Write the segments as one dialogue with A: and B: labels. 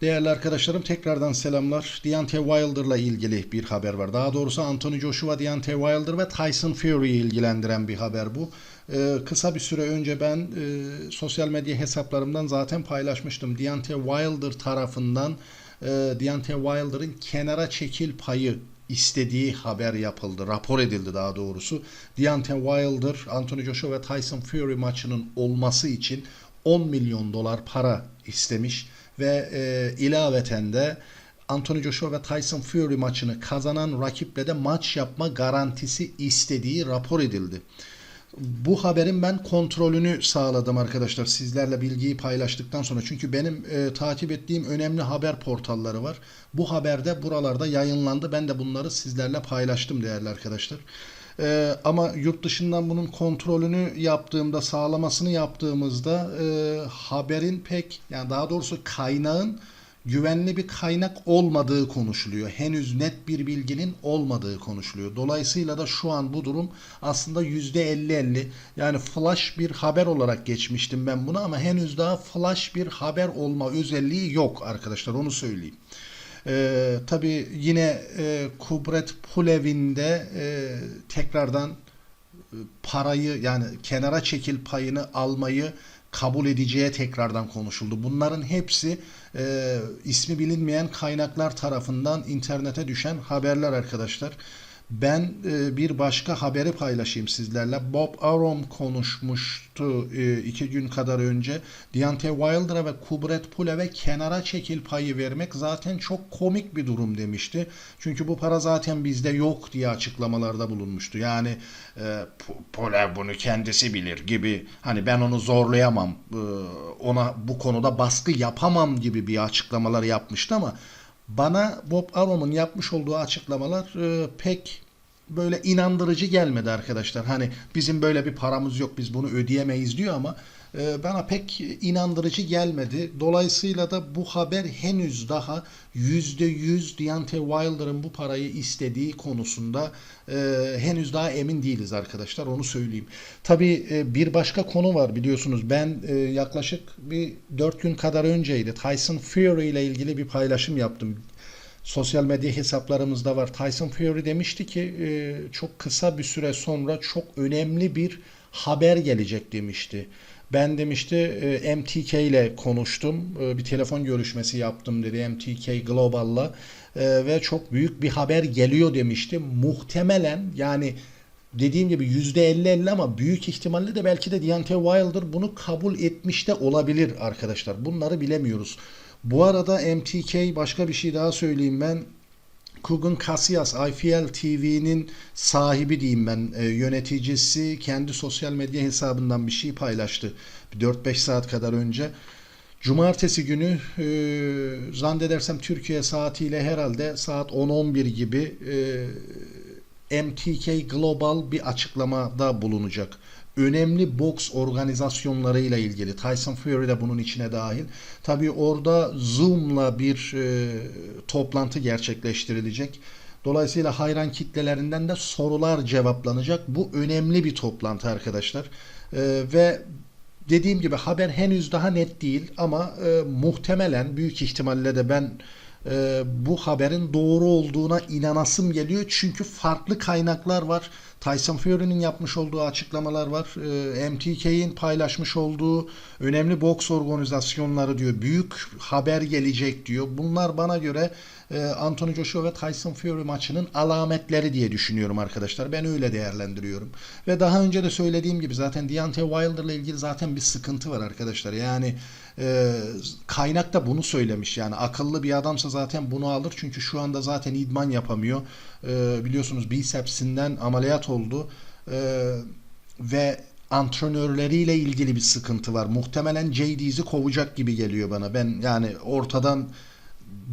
A: Değerli arkadaşlarım tekrardan selamlar. Deontay Wilder'la ilgili bir haber var. Daha doğrusu Anthony Joshua, Deontay Wilder ve Tyson Fury'yi ilgilendiren bir haber bu. Ee, kısa bir süre önce ben e, sosyal medya hesaplarımdan zaten paylaşmıştım. Deontay Wilder tarafından e, Deontay Wilder'ın kenara çekil payı istediği haber yapıldı. Rapor edildi daha doğrusu. Deontay Wilder, Anthony Joshua ve Tyson Fury maçının olması için 10 milyon dolar para istemiş ve e, ilaveten de Anthony Joshua ve Tyson Fury maçını kazanan rakiple de maç yapma garantisi istediği rapor edildi. Bu haberin ben kontrolünü sağladım arkadaşlar sizlerle bilgiyi paylaştıktan sonra. Çünkü benim e, takip ettiğim önemli haber portalları var. Bu haberde buralarda yayınlandı. Ben de bunları sizlerle paylaştım değerli arkadaşlar. E, ama yurt dışından bunun kontrolünü yaptığımda, sağlamasını yaptığımızda e, haberin pek, yani daha doğrusu kaynağın güvenli bir kaynak olmadığı konuşuluyor. Henüz net bir bilginin olmadığı konuşuluyor. Dolayısıyla da şu an bu durum aslında %50-50 yani flash bir haber olarak geçmiştim ben bunu ama henüz daha flash bir haber olma özelliği yok arkadaşlar onu söyleyeyim. Ee, tabii yine e, Kubret Pulev'in de e, tekrardan e, parayı yani kenara çekil payını almayı kabul edeceği tekrardan konuşuldu. Bunların hepsi e, ismi bilinmeyen kaynaklar tarafından internete düşen haberler arkadaşlar. Ben e, bir başka haberi paylaşayım sizlerle. Bob Arum konuşmuştu e, iki gün kadar önce. Deontay Wilder'a ve Kubret Pulev'e kenara çekil payı vermek zaten çok komik bir durum demişti. Çünkü bu para zaten bizde yok diye açıklamalarda bulunmuştu. Yani e, Pulev bunu kendisi bilir gibi hani ben onu zorlayamam e, ona bu konuda baskı yapamam gibi bir açıklamalar yapmıştı ama bana Bob Arum'un yapmış olduğu açıklamalar e, pek böyle inandırıcı gelmedi arkadaşlar. Hani bizim böyle bir paramız yok biz bunu ödeyemeyiz diyor ama bana pek inandırıcı gelmedi. Dolayısıyla da bu haber henüz daha %100 Deontay Wilder'ın bu parayı istediği konusunda e, henüz daha emin değiliz arkadaşlar onu söyleyeyim. Tabii e, bir başka konu var biliyorsunuz ben e, yaklaşık bir 4 gün kadar önceydi Tyson Fury ile ilgili bir paylaşım yaptım sosyal medya hesaplarımızda var. Tyson Fury demişti ki çok kısa bir süre sonra çok önemli bir haber gelecek demişti. Ben demişti e, MTK ile konuştum. E, bir telefon görüşmesi yaptım dedi MTK Global'la E, ve çok büyük bir haber geliyor demişti. Muhtemelen yani dediğim gibi %50-50 ama büyük ihtimalle de belki de Deontay Wilder bunu kabul etmiş de olabilir arkadaşlar. Bunları bilemiyoruz. Bu arada MTK başka bir şey daha söyleyeyim ben. Kugun Casillas IFL TV'nin sahibi diyeyim ben e, yöneticisi kendi sosyal medya hesabından bir şey paylaştı 4-5 saat kadar önce. Cumartesi günü e, zannedersem Türkiye saatiyle herhalde saat 10-11 gibi e, MTK Global bir açıklamada bulunacak önemli boks organizasyonlarıyla ilgili. Tyson Fury de bunun içine dahil. Tabii orada Zoom'la bir e, toplantı gerçekleştirilecek. Dolayısıyla hayran kitlelerinden de sorular cevaplanacak. Bu önemli bir toplantı arkadaşlar. E, ve dediğim gibi haber henüz daha net değil ama e, muhtemelen büyük ihtimalle de ben e, bu haberin doğru olduğuna inanasım geliyor. Çünkü farklı kaynaklar var. Tyson Fury'nin yapmış olduğu açıklamalar var. E, MTK'in paylaşmış olduğu önemli boks organizasyonları diyor. Büyük haber gelecek diyor. Bunlar bana göre e, Anthony Joshua ve Tyson Fury maçının alametleri diye düşünüyorum arkadaşlar. Ben öyle değerlendiriyorum. Ve daha önce de söylediğim gibi zaten Deontay Wilder'la ilgili zaten bir sıkıntı var arkadaşlar. Yani e, kaynak da bunu söylemiş. Yani akıllı bir adamsa zaten bunu alır. Çünkü şu anda zaten idman yapamıyor. E, biliyorsunuz bicepsinden ameliyat oldu. E, ve antrenörleriyle ilgili bir sıkıntı var. Muhtemelen JD'si kovacak gibi geliyor bana. Ben yani ortadan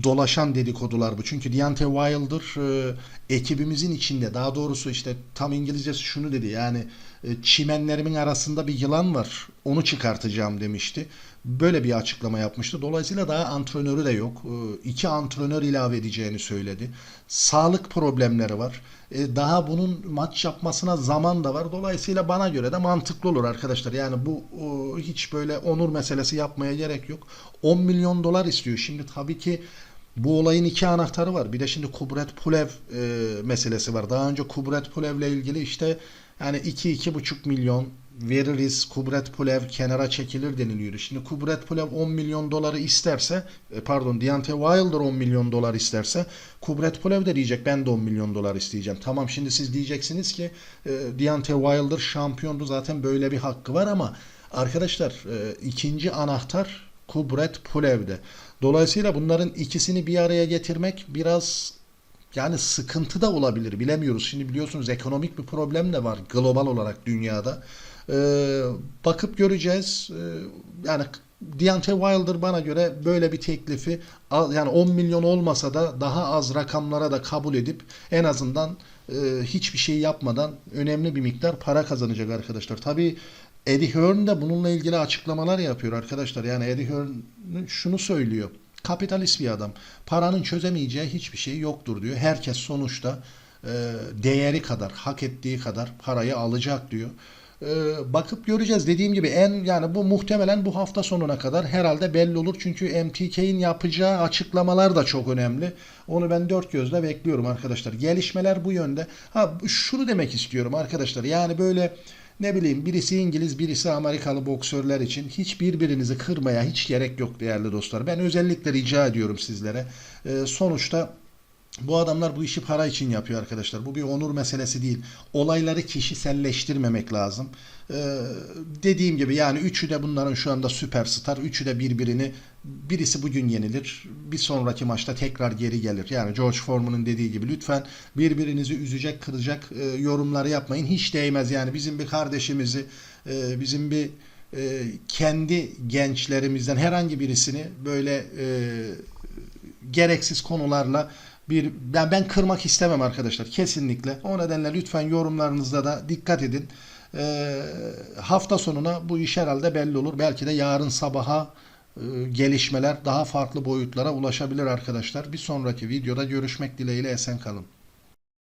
A: dolaşan dedikodular bu. Çünkü Deontay Wilder e, ekibimizin içinde daha doğrusu işte tam İngilizcesi şunu dedi yani e, çimenlerimin arasında bir yılan var. Onu çıkartacağım demişti. Böyle bir açıklama yapmıştı. Dolayısıyla daha antrenörü de yok. Ee, İki antrenör ilave edeceğini söyledi. Sağlık problemleri var. Ee, Daha bunun maç yapmasına zaman da var. Dolayısıyla bana göre de mantıklı olur arkadaşlar. Yani bu hiç böyle onur meselesi yapmaya gerek yok. 10 milyon dolar istiyor. Şimdi tabii ki bu olayın iki anahtarı var. Bir de şimdi Kubret Pulev e, meselesi var. Daha önce Kubret Pulev'le ilgili işte yani 2-2,5 milyon veririz. Kubret Pulev kenara çekilir deniliyordu. Şimdi Kubret Pulev 10 milyon doları isterse e, pardon Deontay Wilder 10 milyon dolar isterse Kubret Pulev de diyecek ben de 10 milyon dolar isteyeceğim. Tamam şimdi siz diyeceksiniz ki e, Deontay Wilder şampiyondu zaten böyle bir hakkı var ama arkadaşlar e, ikinci anahtar Kubret Pulev'de. Dolayısıyla bunların ikisini bir araya getirmek biraz yani sıkıntı da olabilir bilemiyoruz. Şimdi biliyorsunuz ekonomik bir problem de var global olarak dünyada. Ee, bakıp göreceğiz. Ee, yani Deontay Wilder bana göre böyle bir teklifi yani 10 milyon olmasa da daha az rakamlara da kabul edip en azından e, hiçbir şey yapmadan önemli bir miktar para kazanacak arkadaşlar. Tabii Eddie Hearn de bununla ilgili açıklamalar yapıyor arkadaşlar. Yani Eddie Hearn şunu söylüyor. Kapitalist bir adam. Paranın çözemeyeceği hiçbir şey yoktur diyor. Herkes sonuçta e, değeri kadar, hak ettiği kadar parayı alacak diyor. E, bakıp göreceğiz. Dediğim gibi en yani bu muhtemelen bu hafta sonuna kadar herhalde belli olur. Çünkü MTK'in yapacağı açıklamalar da çok önemli. Onu ben dört gözle bekliyorum arkadaşlar. Gelişmeler bu yönde. Ha şunu demek istiyorum arkadaşlar. Yani böyle ne bileyim birisi İngiliz birisi Amerikalı boksörler için hiç birbirinizi kırmaya hiç gerek yok değerli dostlar. Ben özellikle rica ediyorum sizlere. Ee, sonuçta bu adamlar bu işi para için yapıyor arkadaşlar. Bu bir onur meselesi değil. Olayları kişiselleştirmemek lazım. Ee, dediğim gibi yani üçü de bunların şu anda süperstar. Üçü de birbirini birisi bugün yenilir. Bir sonraki maçta tekrar geri gelir. Yani George Foreman'ın dediği gibi lütfen birbirinizi üzecek, kıracak e, yorumları yapmayın. Hiç değmez yani bizim bir kardeşimizi, e, bizim bir e, kendi gençlerimizden herhangi birisini böyle e, gereksiz konularla bir ben ben kırmak istemem arkadaşlar kesinlikle. O nedenle lütfen yorumlarınızda da dikkat edin. Ee, hafta sonuna bu iş herhalde belli olur. Belki de yarın sabaha e, gelişmeler daha farklı boyutlara ulaşabilir arkadaşlar. Bir sonraki videoda görüşmek dileğiyle esen kalın.